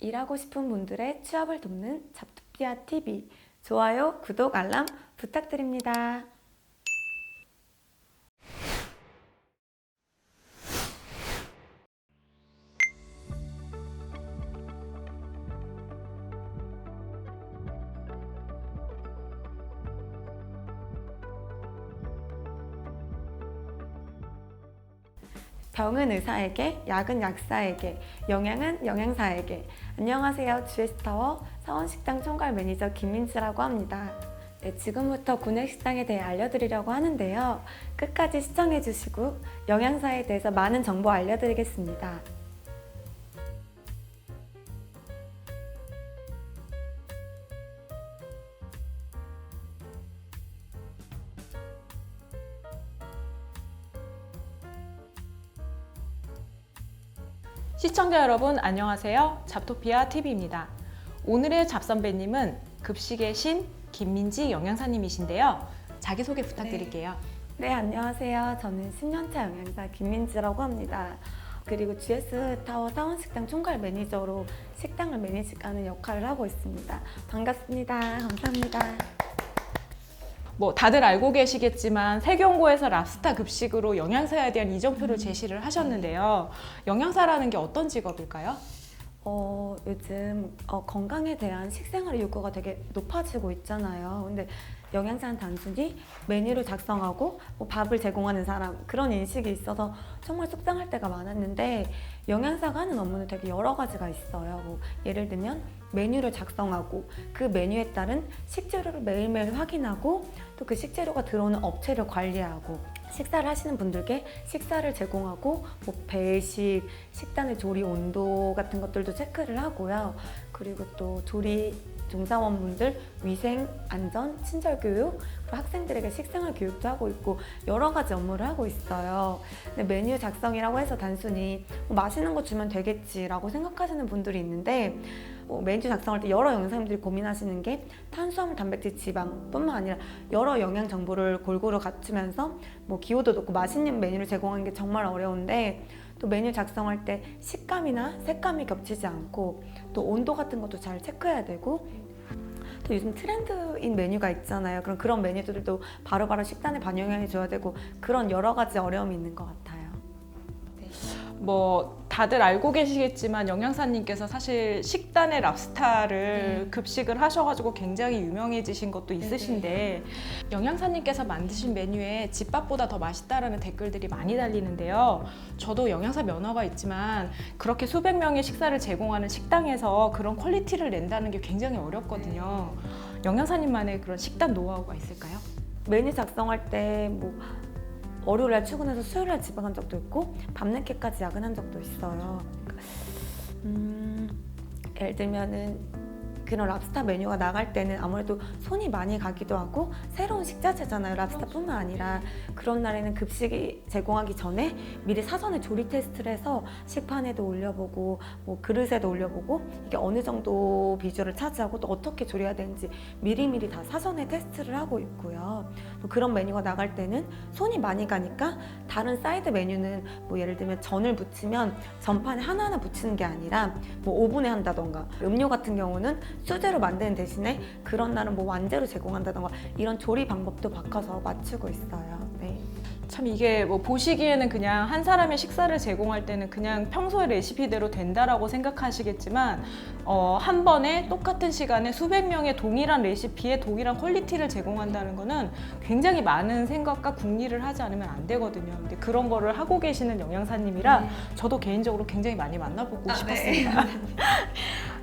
일하고 싶은 분들의 취업을 돕는 잡투피아 TV 좋아요, 구독, 알람 부탁드립니다. 병은 의사에게, 약은 약사에게, 영양은 영양사에게. 안녕하세요. GS타워 사원식당 총괄 매니저 김민지라고 합니다. 네, 지금부터 구내식당에 대해 알려드리려고 하는데요. 끝까지 시청해주시고 영양사에 대해서 많은 정보 알려드리겠습니다. 시청자 여러분 안녕하세요. 잡토피아 TV입니다. 오늘의 잡선배님은 급식의 신 김민지 영양사님이신데요. 자기소개 부탁드릴게요. 네, 안녕하세요. 저는 10년차 영양사 김민지라고 합니다. 그리고 GS 타워 사원식당 총괄 매니저로 식당을 매니지하는 역할을 하고 있습니다. 반갑습니다. 감사합니다. 뭐 다들 알고 계시겠지만 세경고에서 랍스타 급식으로 영양사에 대한 이정표를 제시를 하셨는데요. 영양사라는 게 어떤 직업일까요? 어, 요즘 어, 건강에 대한 식생활 요구가 되게 높아지고 있잖아요. 근데 영양사는 단순히 메뉴를 작성하고 뭐 밥을 제공하는 사람 그런 인식이 있어서 정말 속상할 때가 많았는데 영양사가 하는 업무는 되게 여러 가지가 있어요. 뭐 예를 들면 메뉴를 작성하고 그 메뉴에 따른 식재료를 매일매일 확인하고 또 그 식재료가 들어오는 업체를 관리하고 식사를 하시는 분들께 식사를 제공하고 뭐 배식, 식단의 조리 온도 같은 것들도 체크를 하고요. 그리고 또 조리 종사원분들 위생, 안전, 친절 교육, 그리고 학생들에게 식생활 교육도 하고 있고 여러 가지 업무를 하고 있어요. 근데 메뉴 작성이라고 해서 단순히 뭐 맛있는 거 주면 되겠지라고 생각하시는 분들이 있는데 뭐 메뉴 작성할 때 여러 영상들이 고민하시는 게 탄수화물, 단백질, 지방뿐만 아니라 여러 영양 정보를 골고루 갖추면서 뭐 기호도 높고 맛있는 메뉴를 제공하는 게 정말 어려운데 또 메뉴 작성할 때 식감이나 색감이 겹치지 않고 또 온도 같은 것도 잘 체크해야 되고 또 요즘 트렌드인 메뉴가 있잖아요. 그럼 그런 메뉴들도 바로바로 식단에 반영해 줘야 되고 그런 여러 가지 어려움이 있는 것 같아요. 뭐 다들 알고 계시겠지만 영양사님께서 사실 식단의 랍스타를 네. 급식을 하셔가지고 굉장히 유명해지신 것도 있으신데 영양사님께서 만드신 메뉴에 집밥보다 더 맛있다라는 댓글들이 많이 달리는데요. 저도 영양사 면허가 있지만 그렇게 수백 명의 식사를 제공하는 식당에서 그런 퀄리티를 낸다는 게 굉장히 어렵거든요. 영양사님만의 그런 식단 노하우가 있을까요? 메뉴 작성할 때 뭐 월요일 날 출근해서 수요일 날 집에 간 적도 있고 밤늦게까지 야근한 적도 있어요. 음, 예를 들면은 그런 랍스타 메뉴가 나갈 때는 아무래도 손이 많이 가기도 하고 새로운 식자재잖아요. 랍스타뿐만 아니라 그런 날에는 급식이 제공하기 전에 미리 사전에 조리 테스트를 해서 식판에도 올려보고 뭐 그릇에도 올려보고 이게 어느 정도 비주얼을 차지하고 또 어떻게 조리해야 되는지 미리미리 다 사전에 테스트를 하고 있고요. 또 그런 메뉴가 나갈 때는 손이 많이 가니까 다른 사이드 메뉴는 뭐 예를 들면 전을 부치면 전판에 하나하나 부치는 게 아니라 뭐 오븐에 한다던가 음료 같은 경우는 수제로 만드는 대신에 그런 날은 뭐 완제로 제공한다던가 이런 조리 방법도 바꿔서 맞추고 있어요. 네. 참 이게 뭐 보시기에는 그냥 한 사람의 식사를 제공할 때는 그냥 평소의 레시피대로 된다라고 생각하시겠지만 어, 한 번에 똑같은 시간에 수백 명의 동일한 레시피에 동일한 퀄리티를 제공한다는 거는 굉장히 많은 생각과 궁리를 하지 않으면 안 되거든요. 근데 그런 거를 하고 계시는 영양사님이라 저도 개인적으로 굉장히 많이 만나보고 싶었습니다.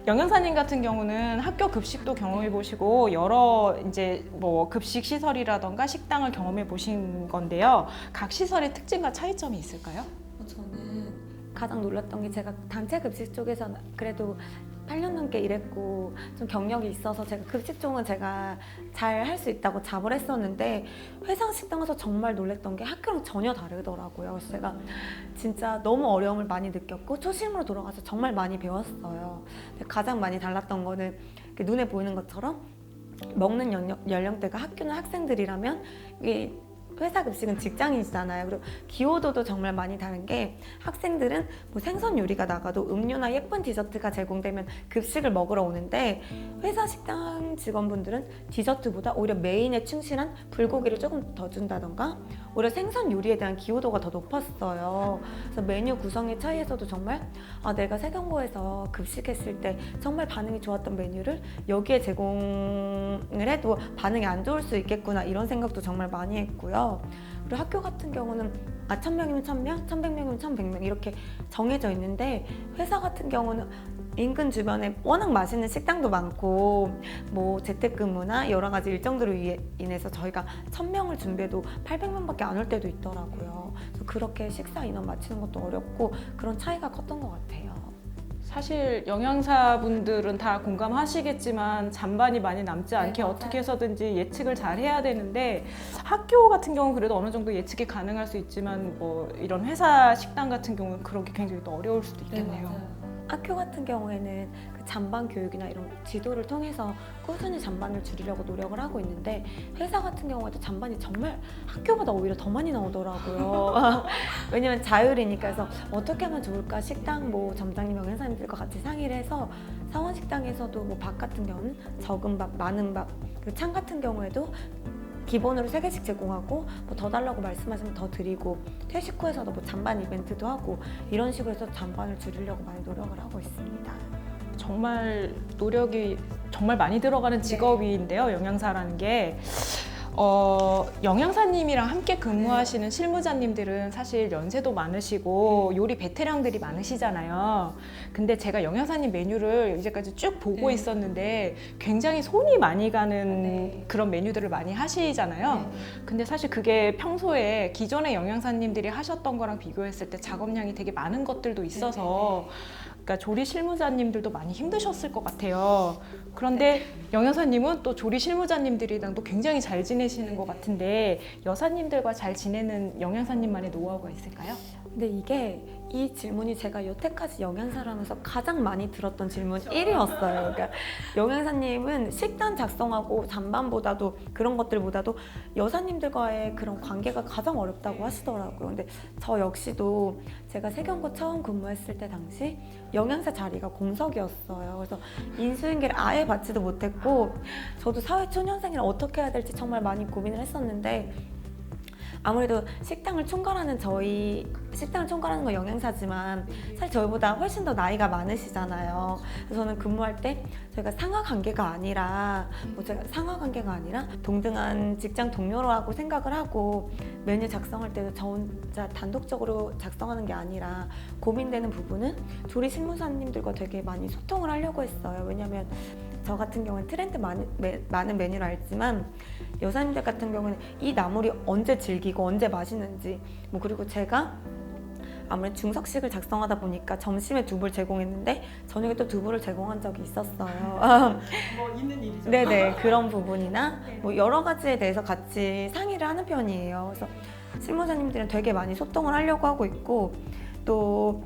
영양사님 같은 경우는 학교 급식도 경험해 보시고 여러 이제 뭐 급식 시설이라던가 식당을 경험해 보신 건데요. 각 시설의 특징과 차이점이 있을까요? 저는 가장 놀랐던 게 제가 단체 급식 쪽에서 그래도 8년 넘게 일했고 좀 경력이 있어서 제가 급식 쪽은 제가 잘 할 수 있다고 잡을 했었는데 회상 식당에서 정말 놀랬던 게 학교랑 전혀 다르더라고요. 그래서 제가 진짜 너무 어려움을 많이 느꼈고 초심으로 돌아가서 정말 많이 배웠어요. 가장 많이 달랐던 거는 이렇게 눈에 보이는 것처럼 먹는 연령, 연령대가 학교는 학생들이라면 이 회사 급식은 직장인이잖아요. 그리고 기호도도 정말 많이 다른 게 학생들은 뭐 생선 요리가 나가도 음료나 예쁜 디저트가 제공되면 급식을 먹으러 오는데 회사 식당 직원분들은 디저트보다 오히려 메인에 충실한 불고기를 조금 더 준다던가 오히려 생선 요리에 대한 기호도가 더 높았어요. 그래서 메뉴 구성의 차이에서도 정말 아, 내가 세경고에서 급식했을 때 정말 반응이 좋았던 메뉴를 여기에 제공을 해도 반응이 안 좋을 수 있겠구나 이런 생각도 정말 많이 했고요. 그리고 학교 같은 경우는 아, 1000명이면 1000명, 1100명이면 1100명 이렇게 정해져 있는데 회사 같은 경우는 인근 주변에 워낙 맛있는 식당도 많고 뭐 재택근무나 여러 가지 일정들로 위- 인해서 저희가 1000명을 준비해도 800명밖에 안 올 때도 있더라고요. 그래서 그렇게 식사 인원 맞추는 것도 어렵고 그런 차이가 컸던 것 같아요. 사실 영양사분들은 다 공감하시겠지만 잔반이 많이 남지 않게 맞아요. 어떻게 해서든지 예측을 잘 해야 되는데 학교 같은 경우는 그래도 어느 정도 예측이 가능할 수 있지만 뭐 이런 회사 식당 같은 경우는 그런 게 굉장히 또 어려울 수도 있겠네요. 학교 같은 경우에는 그 잔반 교육이나 이런 지도를 통해서 꾸준히 잔반을 줄이려고 노력을 하고 있는데 회사 같은 경우에도 잔반이 정말 학교보다 오히려 더 많이 나오더라고요. 왜냐면 자율이니까 그래서 어떻게 하면 좋을까 식당 뭐 점장님 명예사님들과 같이 상의를 해서 사원 식당에서도 뭐 밥 같은 경우는 적은 밥, 많은 밥, 그 창 같은 경우에도 기본으로 세 개씩 제공하고 뭐 더 달라고 말씀하시면 더 드리고 퇴식 후에서도 뭐 잔반 이벤트도 하고 이런 식으로 해서 잔반을 줄이려고 많이 노력을 하고 있습니다. 정말 노력이 정말 많이 들어가는 직업인데요, 영양사라는 게. 어, 영양사님이랑 함께 근무하시는 실무자님들은 사실 연세도 많으시고 요리 베테랑들이 많으시잖아요. 근데 제가 영양사님 메뉴를 이제까지 쭉 보고 네. 있었는데 굉장히 손이 많이 가는 네. 그런 메뉴들을 많이 하시잖아요. 근데 사실 그게 평소에 기존의 영양사님들이 하셨던 거랑 비교했을 때 작업량이 되게 많은 것들도 있어서 그러니까 조리 실무자님들도 많이 힘드셨을 것 같아요. 그런데 영양사님은 또 조리 실무자님들이랑도 굉장히 잘 지내시는 것 같은데 여사님들과 잘 지내는 영양사님만의 노하우가 있을까요? 근데 이게 이 질문이 제가 여태까지 영양사를 하면서 가장 많이 들었던 질문 1위였어요. 그러니까 영양사님은 식단 작성하고 잔반보다도 그런 것들보다도 여사님들과의 그런 관계가 가장 어렵다고 하시더라고요. 근데 저 역시도 제가 세경고 처음 근무했을 때 당시 영양사 자리가 공석이었어요. 그래서 인수인계를 아예 받지도 못했고 저도 사회 초년생이라 어떻게 해야 될지 정말 많이 고민을 했었는데 아무래도 식당을 총괄하는 저희 식당을 총괄하는 건 영양사지만 사실 저희보다 훨씬 더 나이가 많으시잖아요. 그래서 저는 근무할 때 저희가 상하 관계가 아니라 뭐 제가 상하 관계가 아니라 동등한 직장 동료라고 생각을 하고 메뉴 작성할 때도 저 혼자 단독적으로 작성하는 게 아니라 고민되는 부분은 조리 실무사님들과 되게 많이 소통을 하려고 했어요. 왜냐하면 저 같은 경우는 트렌드 많은, 메, 많은 메뉴를 알지만 여사님들 같은 경우는 이 나물이 언제 질기고 언제 맛있는지 뭐 그리고 제가 아무래도 중석식을 작성하다 보니까 점심에 두부를 제공했는데 저녁에 또 두부를 제공한 적이 있었어요. 뭐 있는 일이죠. 네네 그런 부분이나 뭐 여러 가지에 대해서 같이 상의를 하는 편이에요. 그래서 실무자님들은 되게 많이 소통을 하려고 하고 있고 또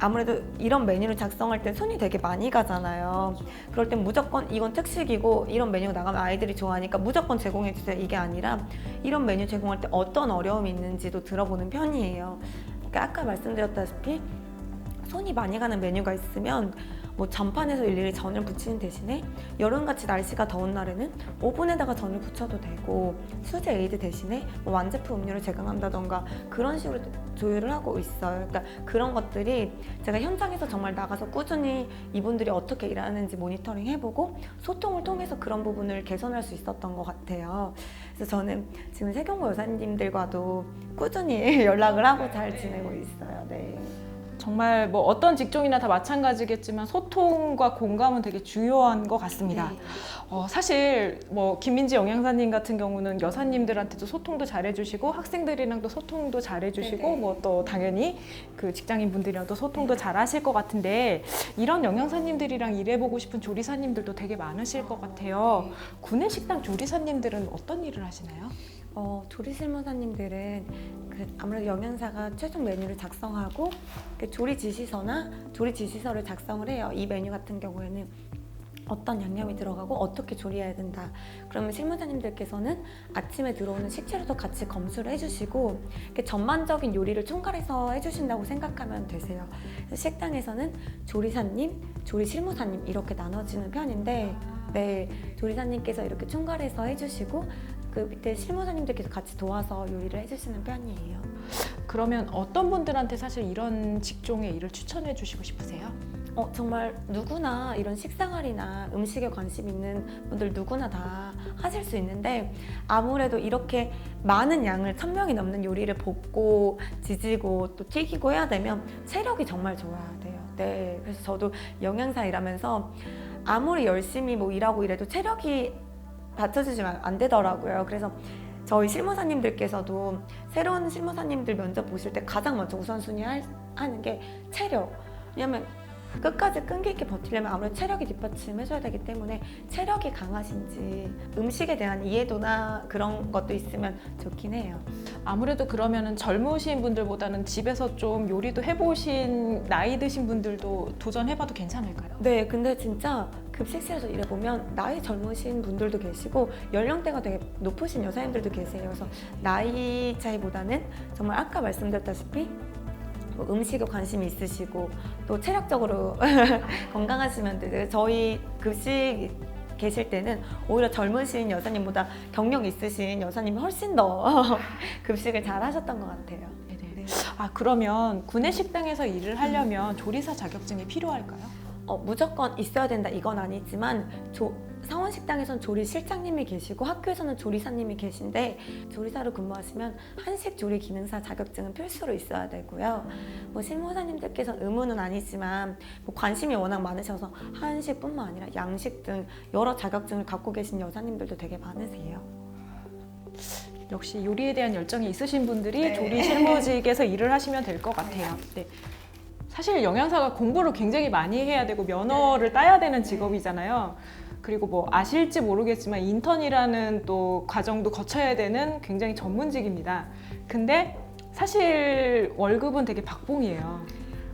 아무래도 이런 메뉴를 작성할 때 손이 되게 많이 가잖아요. 그럴 땐 무조건 이건 특식이고 이런 메뉴가 나가면 아이들이 좋아하니까 무조건 제공해 주세요. 이게 아니라 이런 메뉴 제공할 때 어떤 어려움이 있는지도 들어보는 편이에요. 그러니까 아까 말씀드렸다시피 손이 많이 가는 메뉴가 있으면 뭐 전판에서 일일이 전을 붙이는 대신에 여름같이 날씨가 더운 날에는 오븐에다가 전을 붙여도 되고 수제 에이드 대신에 뭐 완제품 음료를 제공한다던가 그런 식으로 조율을 하고 있어요. 그러니까 그런 것들이 제가 현장에서 정말 나가서 꾸준히 이분들이 어떻게 일하는지 모니터링 해보고 소통을 통해서 그런 부분을 개선할 수 있었던 것 같아요. 그래서 저는 지금 세경고 여사님들과도 꾸준히 연락을 하고 잘 지내고 있어요. 네. 정말 뭐 어떤 직종이나 다 마찬가지겠지만 소통과 공감은 되게 중요한 것 같습니다. 네. 어, 사실 뭐 김민지 영양사님 같은 경우는 여사님들한테도 소통도 잘해주시고 학생들이랑도 소통도 잘해주시고. 뭐 또 당연히 그 직장인 분들이랑도 소통도 잘하실 것 같은데 이런 영양사님들이랑 일해보고 싶은 조리사님들도 되게 많으실 것 같아요. 구내식당 조리사님들은 어떤 일을 하시나요? 어, 조리 실무사님들은 그 아무래도 영양사가 최종 메뉴를 작성하고 그 조리 지시서나 조리 지시서를 작성을 해요. 이 메뉴 같은 경우에는 어떤 양념이 들어가고 어떻게 조리해야 된다. 그러면 실무자님들께서는 아침에 들어오는 식재료도 같이 검수를 해주시고 이렇게 전반적인 요리를 총괄해서 해주신다고 생각하면 되세요. 식당에서는 조리사님, 조리 실무사님 이렇게 나눠지는 편인데 네 조리사님께서 이렇게 총괄해서 해주시고 그 밑에 실무사님들께서 같이 도와서 요리를 해주시는 편이에요. 그러면 어떤 분들한테 사실 이런 직종의 일을 추천해 주시고 싶으세요? 어, 정말 누구나 이런 식생활이나 음식에 관심 있는 분들 누구나 다 하실 수 있는데 아무래도 이렇게 많은 양을 천 명이 넘는 요리를 볶고 지지고 또 튀기고 해야 되면 체력이 정말 좋아야 돼요. 네, 그래서 저도 영양사 일하면서 아무리 열심히 뭐 일하고 이래도 체력이 받쳐주시면 안 되더라고요. 그래서 저희 실무사님들께서도 새로운 실무사님들 면접 보실 때 가장 먼저 우선순위 할- 하는 게 체력. 왜냐면 끝까지 끈기 있게 버티려면 아무래도 체력이 뒷받침해줘야 되기 때문에 체력이 강하신지 음식에 대한 이해도나 그런 것도 있으면 좋긴 해요. 아무래도 그러면은 젊으신 분들보다는 집에서 좀 요리도 해보신 나이 드신 분들도 도전해봐도 괜찮을까요? 네, 근데 진짜 급식실에서 일해보면 나이 젊으신 분들도 계시고 연령대가 되게 높으신 여사님들도 계세요. 그래서 나이 차이보다는 정말 아까 말씀드렸다시피 뭐 음식에 관심이 있으시고 또 체력적으로 건강하시면 돼요. 저희 급식 계실 때는 오히려 젊으신 여사님보다 경력 있으신 여사님이 훨씬 더 급식을 잘 하셨던 것 같아요. 네네. 아 그러면 구내식당에서 일을 하려면 조리사 자격증이 필요할까요? 어, 무조건 있어야 된다 이건 아니지만 조, 사원 식당에선 조리 실장님이 계시고 학교에서는 조리사님이 계신데 조리사로 근무하시면 한식 조리 기능사 자격증은 필수로 있어야 되고요. 뭐 실무사님들께서 의무는 아니지만 뭐 관심이 워낙 많으셔서 한식뿐만 아니라 양식 등 여러 자격증을 갖고 계신 여사님들도 되게 많으세요. 역시 요리에 대한 열정이 있으신 분들이 네. 조리 실무직에서 일을 하시면 될 것 같아요. 네. 사실 영양사가 공부를 굉장히 많이 해야 되고 면허를 따야 되는 직업이잖아요. 그리고 뭐 아실지 모르겠지만 인턴이라는 또 과정도 거쳐야 되는 굉장히 전문직입니다. 근데 사실 월급은 되게 박봉이에요.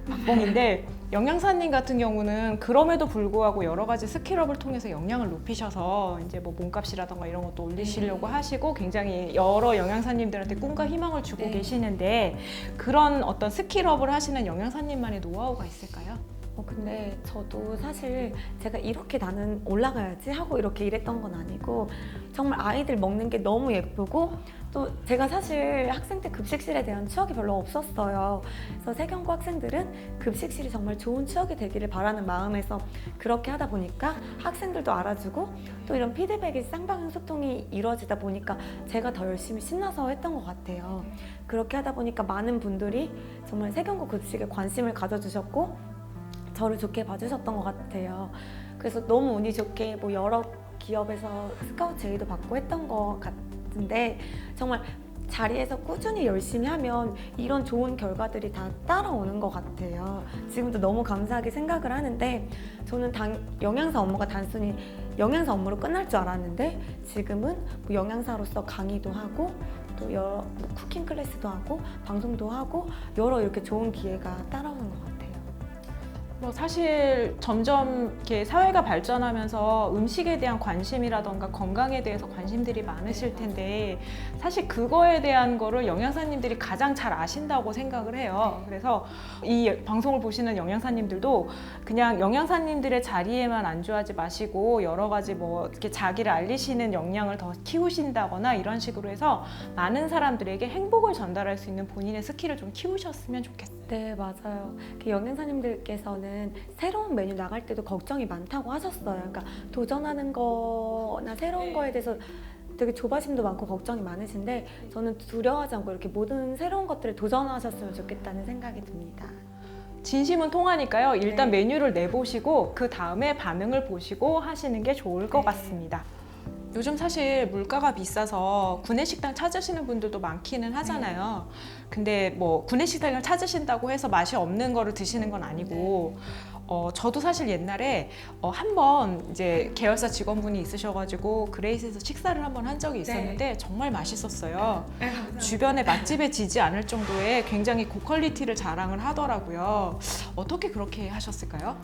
박봉인데 영양사님 같은 경우는 그럼에도 불구하고 여러 가지 스킬업을 통해서 역량을 높이셔서 이제 뭐 몸값이라던가 이런 것도 올리시려고 하시고 굉장히 여러 영양사님들한테 꿈과 희망을 주고 네. 계시는데 그런 어떤 스킬업을 하시는 영양사님만의 노하우가 있을까요? 어, 근데 저도 사실 제가 이렇게 나는 올라가야지 하고 이렇게 일했던 건 아니고 정말 아이들 먹는 게 너무 예쁘고 또 제가 사실 학생 때 급식실에 대한 추억이 별로 없었어요. 그래서 세경고 학생들은 급식실이 정말 좋은 추억이 되기를 바라는 마음에서 그렇게 하다 보니까 학생들도 알아주고 또 이런 피드백이 쌍방향 소통이 이루어지다 보니까 제가 더 열심히 신나서 했던 것 같아요. 그렇게 하다 보니까 많은 분들이 정말 세경고 급식에 관심을 가져주셨고 저를 좋게 봐주셨던 것 같아요. 그래서 너무 운이 좋게 뭐 여러 기업에서 스카우트 제의도 받고 했던 것 같 은데 정말 자리에서 꾸준히 열심히 하면 이런 좋은 결과들이 다 따라오는 것 같아요. 지금도 너무 감사하게 생각을 하는데 저는 단, 영양사 업무가 단순히 영양사 업무로 끝날 줄 알았는데 지금은 뭐 영양사로서 강의도 하고 또 여러 뭐 쿠킹 클래스도 하고 방송도 하고 여러 이렇게 좋은 기회가 따라오는 것 같아요. 뭐 사실 점점 이렇게 사회가 발전하면서 음식에 대한 관심이라던가 건강에 대해서 관심들이 많으실 텐데 사실 그거에 대한 거를 영양사님들이 가장 잘 아신다고 생각을 해요. 그래서 이 방송을 보시는 영양사님들도 그냥 영양사님들의 자리에만 안주하지 마시고 여러 가지 뭐 이렇게 자기를 알리시는 역량을 더 키우신다거나 이런 식으로 해서 많은 사람들에게 행복을 전달할 수 있는 본인의 스킬을 좀 키우셨으면 좋겠어요. 네, 맞아요. 그 영양사님들께서는 새로운 메뉴 나갈 때도 걱정이 많다고 하셨어요. 그러니까 도전하는 거나 새로운 네. 거에 대해서 되게 조바심도 많고 걱정이 많으신데 저는 두려워하지 않고 이렇게 모든 새로운 것들을 도전하셨으면 좋겠다는 생각이 듭니다. 진심은 통하니까요. 일단 네. 메뉴를 내보시고 그 다음에 반응을 보시고 하시는 게 좋을 것 네. 같습니다. 요즘 사실 물가가 비싸서 구내식당 찾으시는 분들도 많기는 하잖아요. 근데 뭐 구내식당을 찾으신다고 해서 맛이 없는 거를 드시는 건 아니고 어, 저도 사실 옛날에 어, 한번 이제 계열사 직원분이 있으셔가지고 그레이스에서 식사를 한 번 한 적이 있었는데 정말 맛있었어요. 주변에 맛집에 지지 않을 정도의 굉장히 고퀄리티를 자랑을 하더라고요. 어떻게 그렇게 하셨을까요?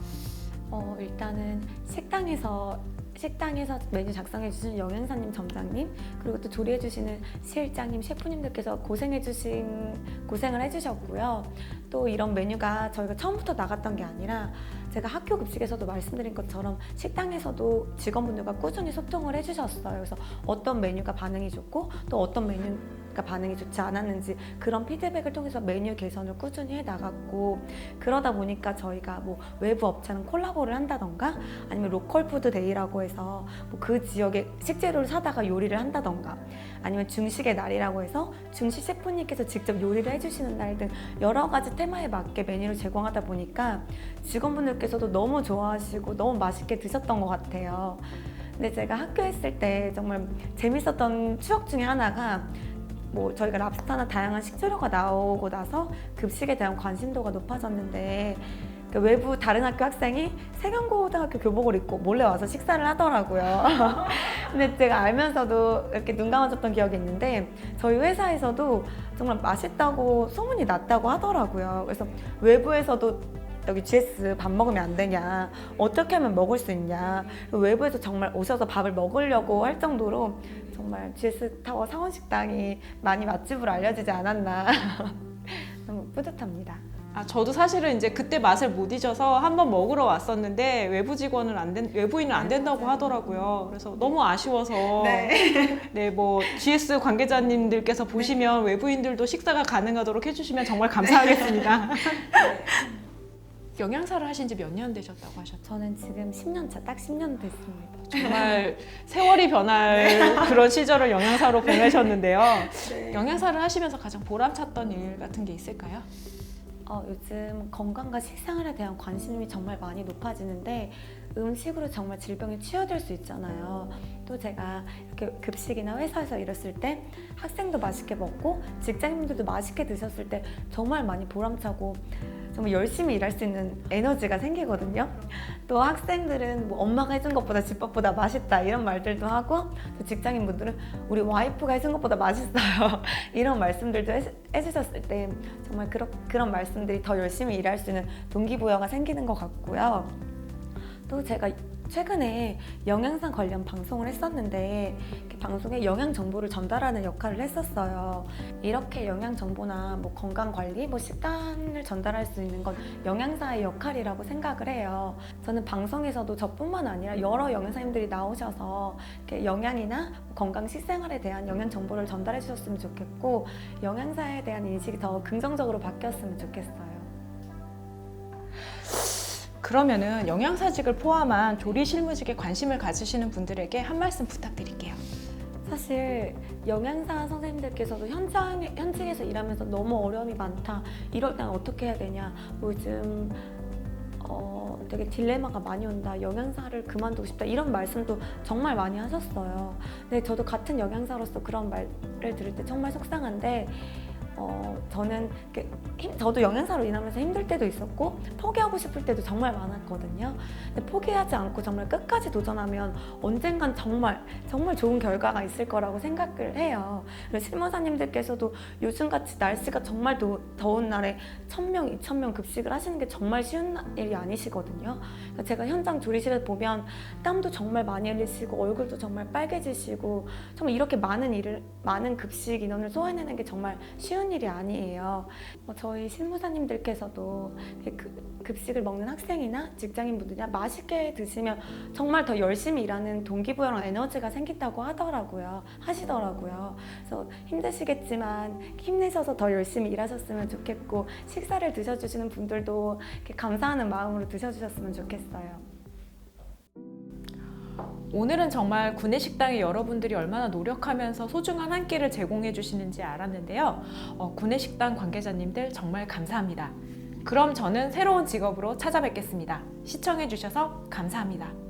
어, 일단은 식당에서 식당에서 메뉴 작성해 주신 영양사님, 점장님 그리고 또 조리해 주시는 실장님, 셰프님들께서 고생해 주신 고생을 해 주셨고요. 또 이런 메뉴가 저희가 처음부터 나갔던 게 아니라 제가 학교 급식에서도 말씀드린 것처럼 식당에서도 직원분들과 꾸준히 소통을 해 주셨어요. 그래서 어떤 메뉴가 반응이 좋고 또 어떤 메뉴 가 반응이 좋지 않았는지 그런 피드백을 통해서 메뉴 개선을 꾸준히 해 나갔고 그러다 보니까 저희가 뭐 외부 업체랑 콜라보를 한다던가 아니면 로컬 푸드 데이라고 해서 뭐 그 지역의 식재료를 사다가 요리를 한다던가 아니면 중식의 날이라고 해서 중식 셰프님께서 직접 요리를 해주시는 날 등 여러 가지 테마에 맞게 메뉴를 제공하다 보니까 직원분들께서도 너무 좋아하시고 너무 맛있게 드셨던 것 같아요. 근데 제가 학교에 있을 때 정말 재밌었던 추억 중에 하나가 뭐 저희가 랍스타나 다양한 식재료가 나오고 나서 급식에 대한 관심도가 높아졌는데 그 외부 다른 학교 학생이 세경고등학교 교복을 입고 몰래 와서 식사를 하더라고요. 근데 제가 알면서도 이렇게 눈 감아줬던 기억이 있는데 저희 회사에서도 정말 맛있다고 소문이 났다고 하더라고요. 그래서 외부에서도 여기 GS 밥 먹으면 안 되냐 어떻게 하면 먹을 수 있냐 외부에서 정말 오셔서 밥을 먹으려고 할 정도로 정말 GS 타워 사원식당이 많이 맛집으로 알려지지 않았나 너무 뿌듯합니다. 아, 저도 사실은 이제 그때 맛을 못 잊어서 한번 먹으러 왔었는데 외부 직원은 안 된, 외부인은 안 된다고 하더라고요. 그래서 너무 아쉬워서 네, 뭐 GS 관계자님들께서 보시면 외부인들도 식사가 가능하도록 해주시면 정말 감사하겠습니다. 영양사를 하신 지 몇 년 되셨다고 하셨죠? 저는 지금 10년 차 딱 10년 됐습니다. 정말 세월이 변할 그런 시절을 영양사로 보내셨는데요. 영양사를 하시면서 가장 보람찼던 일 같은 게 있을까요? 어, 요즘 건강과 식생활에 대한 관심이 정말 많이 높아지는데 음식으로 정말 질병에 치유될 수 있잖아요. 또 제가 이렇게 급식이나 회사에서 일했을 때 학생도 맛있게 먹고 직장인분들도 맛있게 드셨을 때 정말 많이 보람차고 정말 열심히 일할 수 있는 에너지가 생기거든요. 또 학생들은 뭐 엄마가 해준 것보다 집밥보다 맛있다 이런 말들도 하고 또 직장인 분들은 우리 와이프가 해준 것보다 맛있어요 이런 말씀들도 해, 해주셨을 때 정말 그런 그런 말씀들이 더 열심히 일할 수 있는 동기부여가 생기는 것 같고요. 또 제가 최근에 영양상 관련 방송을 했었는데 이렇게 방송에 영양 정보를 전달하는 역할을 했었어요. 이렇게 영양 정보나 뭐 건강 관리, 뭐 식단을 전달할 수 있는 건 영양사의 역할이라고 생각을 해요. 저는 방송에서도 저뿐만 아니라 여러 영양사님들이 나오셔서 영양이나 건강 식생활에 대한 영양 정보를 전달해 주셨으면 좋겠고 영양사에 대한 인식이 더 긍정적으로 바뀌었으면 좋겠어요. 그러면은 영양사직을 포함한 조리 실무직에 관심을 가지시는 분들에게 한 말씀 부탁드릴게요. 사실 영양사 선생님들께서도 현장 현직에서 일하면서 너무 어려움이 많다. 이럴 땐 어떻게 해야 되냐. 뭐 요즘 어, 되게 딜레마가 많이 온다. 영양사를 그만두고 싶다. 이런 말씀도 정말 많이 하셨어요. 근데 저도 같은 영양사로서 그런 말을 들을 때 정말 속상한데 어, 저는 이렇게 힘- 저도 영양사로 일하면서 힘들 때도 있었고 포기하고 싶을 때도 정말 많았거든요. 근데 포기하지 않고 정말 끝까지 도전하면 언젠간 정말 정말 좋은 결과가 있을 거라고 생각을 해요. 그리고 실무사님들께서도 요즘같이 날씨가 정말 더, 더운 날에 1000명, 2000명 급식을 하시는 게 정말 쉬운 일이 아니시거든요. 그러니까 제가 현장 조리실에 보면 땀도 정말 많이 흘리시고 얼굴도 정말 빨개지시고 정말 이렇게 많은 일을 많은 급식 인원을 소화해내는 게 정말 쉬운 일이 아니에요. 어, 저희 실무사님들께서도 그- 급식을 먹는 학생이나 직장인분들이나 맛있게 드시면 정말 더 열심히 일하는 동기부여랑 에너지가 생긴다고 하더라고요. 하시더라고요. 그래서 힘드시겠지만 힘내셔서 더 열심히 일하셨으면 좋겠고 식사를 드셔주시는 분들도 감사하는 마음으로 드셔주셨으면 좋겠어요. 오늘은 정말 구내식당의 여러분들이 얼마나 노력하면서 소중한 한 끼를 제공해 주시는지 알았는데요. 어, 구내식당 관계자님들 정말 감사합니다. 그럼 저는 새로운 직업으로 찾아뵙겠습니다. 시청해 주셔서 감사합니다.